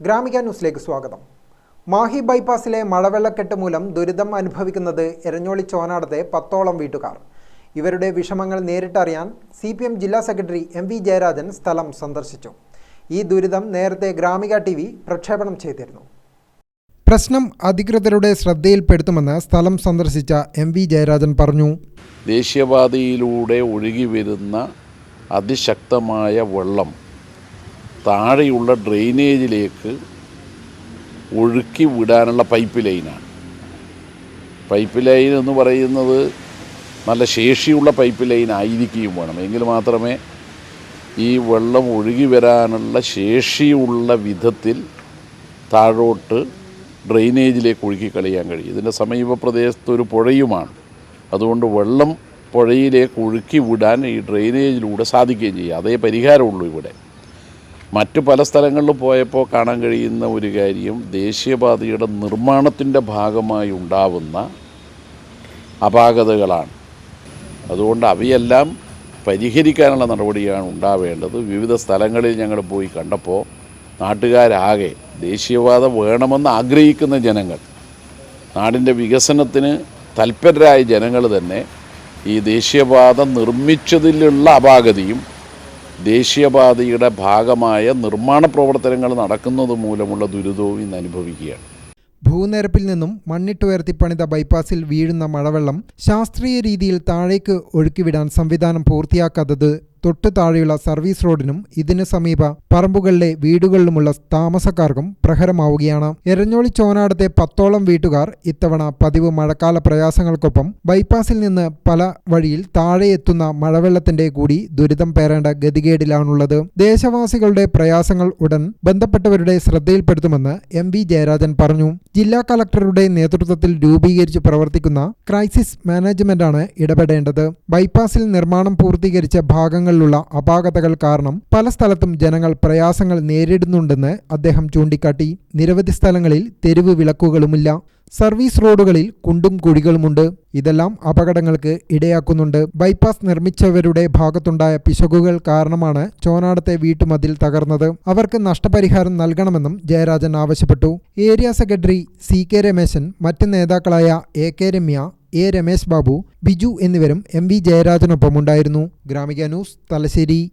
ഗ്രാമിക ന്യൂസിലേക്ക് സ്വാഗതം. മാഹി ബൈപ്പാസിലെ മഴവെള്ളക്കെട്ട് മൂലം ദുരിതം അനുഭവിക്കുന്നത് എരഞ്ഞോളി ചോനാടത്തെ പത്തോളം വീട്ടുകാർ. ഇവരുടെ വിഷമങ്ങൾ നേരിട്ടറിയാൻ സി പി എം ജില്ലാ സെക്രട്ടറി എം വി ജയരാജൻ സ്ഥലം സന്ദർശിച്ചു. ഈ ദുരിതം നേരത്തെ ഗ്രാമിക ടി വി പ്രക്ഷേപണം ചെയ്തിരുന്നു. പ്രശ്നം അധികൃതരുടെ ശ്രദ്ധയിൽപ്പെടുത്തുമെന്ന് സ്ഥലം സന്ദർശിച്ച എം വി ജയരാജൻ പറഞ്ഞു. ദേശീയപാതയിലൂടെ ഒഴുകി വരുന്ന അതിശക്തമായ വെള്ളം താഴെയുള്ള ഡ്രെയിനേജിലേക്ക് ഒഴുക്കി വിടാനുള്ള പൈപ്പ് ലൈനാണ്. പൈപ്പ് ലൈൻ എന്ന് പറയുന്നത് നല്ല ശേഷിയുള്ള പൈപ്പ് ലൈൻ ആയിരിക്കുകയും വേണം. എങ്കിൽ മാത്രമേ ഈ വെള്ളം ഒഴുകി വരാനുള്ള ശേഷിയുള്ള വിധത്തിൽ താഴോട്ട് ഡ്രെയിനേജിലേക്ക് ഒഴുക്കി കളയാൻ കഴിയും. ഇതിന്റെ സമീപ പ്രദേശത്ത് ഒരു പുഴയുമാണ്. അതുകൊണ്ട് വെള്ളം പുഴയിലേക്ക് ഒഴുക്കി വിടാൻ ഈ ഡ്രെയിനേജിലൂടെ സാധിക്കുകയും ചെയ്യും. അതേ പരിഹാരമുള്ളൂ ഇവിടെ. മറ്റു പല സ്ഥലങ്ങളിലും പോയപ്പോൾ കാണാൻ കഴിയുന്ന ഒരു കാര്യം ദേശീയപാതയുടെ നിർമ്മാണത്തിന്റെ ഭാഗമായി ഉണ്ടാവുന്ന അപാകതകളാണ്. അതുകൊണ്ട് അവയെല്ലാം പരിഹരിക്കാനുള്ള നടപടിയാണ് ഉണ്ടാവേണ്ടത്. വിവിധ സ്ഥലങ്ങളിൽ ഞങ്ങൾ പോയി കണ്ടപ്പോൾ നാട്ടുകാരാകെ ദേശീയപാത വേണമെന്ന് ആഗ്രഹിക്കുന്ന ജനങ്ങൾ നാടിന്റെ വികസനത്തിന് തൽപരരായ ജനങ്ങൾ തന്നെ ഈ ദേശീയപാത നിർമ്മിച്ചതിലുള്ള അപാകതയും ദേശീയപാതയുടെ ഭാഗമായ നിർമ്മാണ പ്രവർത്തനങ്ങൾ നടക്കുന്നത് മൂലമുള്ള ദുരിതവും ഇന്ന് അനുഭവിക്കുകയാണ്. ഭൂനിരപ്പിൽ നിന്നും മണ്ണിട്ടുയർത്തി പണിത ബൈപ്പാസിൽ വീഴുന്ന മഴവെള്ളം ശാസ്ത്രീയ രീതിയിൽ താഴേക്ക് ഒഴുക്കിവിടാൻ സംവിധാനം പൂർത്തിയാക്കാത്തത് തൊട്ടു താഴെയുള്ള സർവീസ് റോഡിനും ഇതിനു സമീപ പറമ്പുകളിലെ വീടുകളിലുമുള്ള താമസക്കാർക്കും പ്രഹരമാവുകയാണ്. എരഞ്ഞോളി ചോനാടത്തെ പത്തോളം വീട്ടുകാർ ഇത്തവണ പതിവ് മഴക്കാല പ്രയാസങ്ങൾക്കൊപ്പം ബൈപ്പാസിൽ നിന്ന് പല വഴിയിൽ താഴെ എത്തുന്ന മഴവെള്ളത്തിന്റെ കൂടി ദുരിതം പേറേണ്ട ഗതികേടിലാണുള്ളത്. ദേശവാസികളുടെ പ്രയാസങ്ങൾ ഉടൻ ബന്ധപ്പെട്ടവരുടെ ശ്രദ്ധയിൽപ്പെടുത്തുമെന്ന് എം വി ജയരാജൻ പറഞ്ഞു. ജില്ലാ കളക്ടറുടെ നേതൃത്വത്തിൽ രൂപീകരിച്ച് പ്രവർത്തിക്കുന്ന ക്രൈസിസ് മാനേജ്മെന്റാണ് ഇടപെടേണ്ടത്. ബൈപ്പാസിൽ നിർമ്മാണം പൂർത്തീകരിച്ച ഭാഗങ്ങളിലുള്ള അപാകതകൾ കാരണം പല സ്ഥലത്തും ജനങ്ങൾ പ്രയാസങ്ങൾ നേരിടുന്നുണ്ടെന്ന് അദ്ദേഹം ചൂണ്ടിക്കാട്ടി. നിരവധി സ്ഥലങ്ങളിൽ തെരുവ് വിളക്കുകളുമില്ല. സർവീസ് റോഡുകളിൽ കുണ്ടും കുഴികളുമുണ്ട്. ഇതെല്ലാം അപകടങ്ങൾക്ക് ഇടയാക്കുന്നുണ്ട്. ബൈപ്പാസ് നിർമ്മിച്ചവരുടെ ഭാഗത്തുണ്ടായ പിശകുകൾ കാരണമാണ് ചോനാടത്തെ വീട്ടുമതിൽ തകർന്നത്. അവർക്ക് നഷ്ടപരിഹാരം നൽകണമെന്നും ജയരാജൻ ആവശ്യപ്പെട്ടു. Area secretary C K Rameshan മറ്റ് നേതാക്കളായ A K Ramya A Ramesh Babu Biju എന്നിവരും എം വി ജയരാജനൊപ്പമുണ്ടായിരുന്നു. ഗ്രാമിക ന്യൂസ് തലശ്ശേരി.